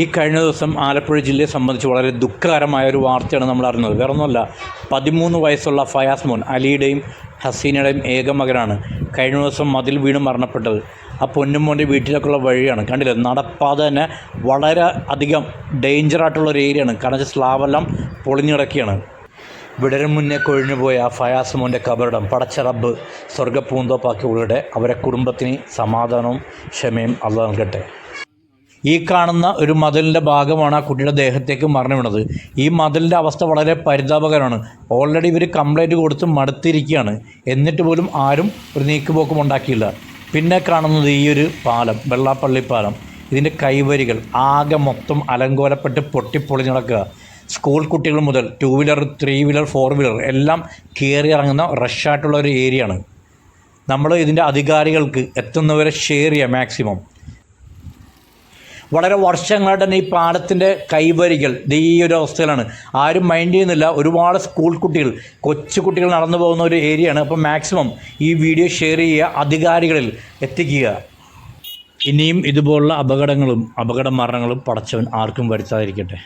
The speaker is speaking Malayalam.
ഈ കഴിഞ്ഞ ദിവസം ആലപ്പുഴ ജില്ലയെ സംബന്ധിച്ച് വളരെ ദുഃഖകരമായ ഒരു വാർത്തയാണ് നമ്മൾ അറിഞ്ഞത്. വേറെ ഒന്നുമല്ല പതിമൂന്ന് വയസ്സുള്ള ഫയാസ് മോൻ അലിയുടെയും ഹസീനയുടെയും ഏക മകനാണ് കഴിഞ്ഞ ദിവസം മതിൽ വീണ് മരണപ്പെട്ടത്. ആ പൊന്നുമോന്റെ വീട്ടിലേക്കുള്ള വഴിയാണ്. കണ്ടില്ലേ നടപ്പാത തന്നെ വളരെ അധികം ഡേഞ്ചറായിട്ടുള്ള ഒരു ഏരിയയാണ്. കാരണം സ്ലാവെല്ലാം പൊളിഞ്ഞിടക്കുകയാണ് വിടരും മുന്നേ കൊഴിഞ്ഞുപോയ ഫയാസ് മോന്റെ കബറിടം പടച്ചറബ് റബ്ബ് സ്വർഗപ്പൂന്തോപ്പാക്കി ഉൾപ്പെടെ അവരെ കുടുംബത്തിന് സമാധാനവും ക്ഷമയും അല്ല നൽകട്ടെ. ഈ കാണുന്ന ഒരു മതിലിന്റെ ഭാഗമാണ് ആ കുട്ടിയുടെ ദേഹത്തേക്ക് മരണം വീണത്. ഈ മതിലിന്റെ അവസ്ഥ വളരെ പരിതാപകരമാണ്. ഓൾറെഡി ഇവർ കംപ്ലൈന്റ് കൊടുത്ത് മടുത്തിരിക്കുകയാണ്. എന്നിട്ട് പോലും ആരും ഒരു നീക്കുപോക്കും ഉണ്ടാക്കിയില്ല. പിന്നെ കാണുന്നത് ഈ ഒരു പാലം വെള്ളാപ്പള്ളി പാലം. ഇതിന്റെ കൈവരികൾ ആകെ മൊത്തം അലങ്കോലപ്പെട്ട് പൊട്ടിപ്പൊളിഞ്ഞ് നടക്കുക. സ്കൂൾ കുട്ടികൾ മുതൽ two wheeler three wheeler four wheeler എല്ലാം കയറി ഇറങ്ങുന്ന റഷായിട്ടുള്ള ഒരു ഏരിയയാണ് നമ്മൾ ഇതിന്റെ അധികാരികൾക്ക് എത്തുന്നവരെ ഷെയർ ചെയ്യുക മാക്സിമം വളരെ വർഷങ്ങളായിട്ട് തന്നെ ഈ പാലത്തിന്റെ കൈവരികൾ ഈ ഒരു അവസ്ഥയിലാണ്. ആരും മൈൻഡ് ചെയ്യുന്നില്ല. ഒരുപാട് സ്കൂൾ കുട്ടികൾ കൊച്ചു കുട്ടികൾ നടന്നു പോകുന്ന ഒരു ഏരിയയാണ് അപ്പോൾ മാക്സിമം ഈ വീഡിയോ ഷെയർ ചെയ്യുക അധികാരികളിൽ എത്തിക്കുക. ഇനിയും ഇതുപോലുള്ള അപകടങ്ങളും അപകട മരണങ്ങളും പടച്ചവൻ ആർക്കും വരുത്താതിരിക്കട്ടെ.